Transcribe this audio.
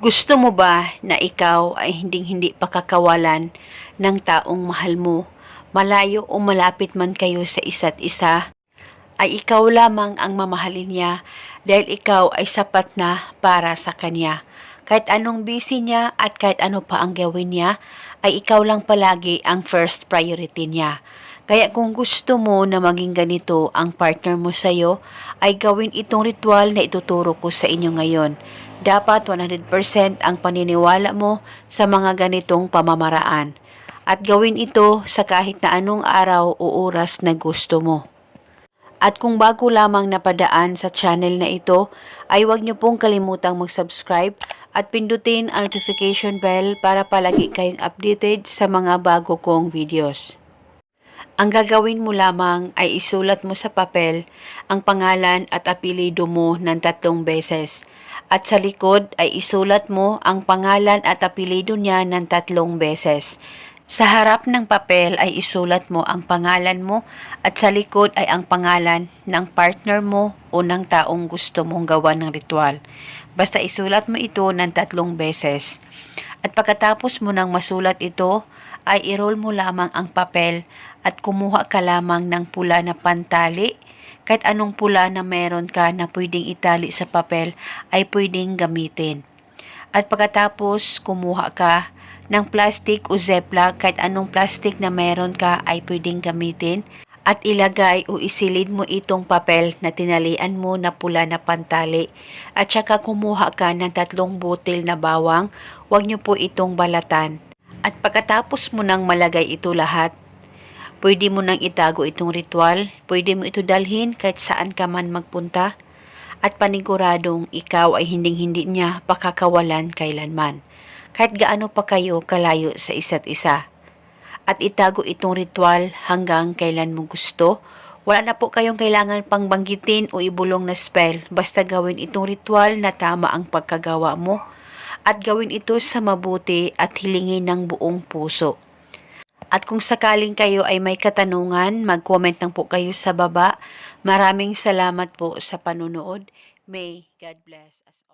Gusto mo ba na ikaw ay hinding-hindi pakakawalan ng taong mahal mo, malayo o malapit man kayo sa isa't isa? Ay ikaw lamang ang mamahalin niya dahil ikaw ay sapat na para sa kanya. Kahit anong busy niya at kahit ano pa ang gawin niya, ay ikaw lang palagi ang first priority niya. Kaya kung gusto mo na maging ganito ang partner mo sa'yo, ay gawin itong ritual na ituturo ko sa inyo ngayon. Dapat 100% ang paniniwala mo sa mga ganitong pamamaraan. At gawin ito sa kahit na anong araw o oras na gusto mo. At kung bago lamang napadaan sa channel na ito, ay huwag niyo pong kalimutang mag-subscribe at pindutin ang notification bell para palagi kayong updated sa mga bago kong videos. Ang gagawin mo lamang ay isulat mo sa papel ang pangalan at apelido mo ng tatlong beses. At sa likod ay isulat mo ang pangalan at apelido niya ng tatlong beses. Sa harap ng papel ay isulat mo ang pangalan mo at sa likod ay ang pangalan ng partner mo o ng taong gusto mong gawa ng ritual. Basta isulat mo ito ng tatlong beses. At pagkatapos mo nang masulat ito, ay i-roll mo lamang ang papel at kumuha ka lamang ng pula na pantali. Kahit anong pula na meron ka na pwedeng itali sa papel ay pwedeng gamitin. At pagkatapos kumuha ka ng plastic o ziploc, kahit anong plastic na meron ka ay pwedeng gamitin. At ilagay o isilid mo itong papel na tinalian mo na pula na pantali. At saka kumuha ka ng tatlong butil na bawang, huwag niyo po itong balatan. At pagkatapos mo nang malagay ito lahat, pwede mo nang itago itong ritual, pwede mo ito dalhin kahit saan ka man magpunta, at paniguradong ikaw ay hinding-hindi niya pakakawalan kailanman, kahit gaano pa kayo kalayo sa isa't isa. At itago itong ritual hanggang kailan mo gusto, wala na po kayong kailangan pang banggitin o ibulong na spell, basta gawin itong ritual na tama ang pagkagawa mo, at gawin ito sa mabuti at hilingin ng buong puso. At kung sakaling kayo ay may katanungan, mag-comment lang po kayo sa baba. Maraming salamat po sa panunood. May God bless us.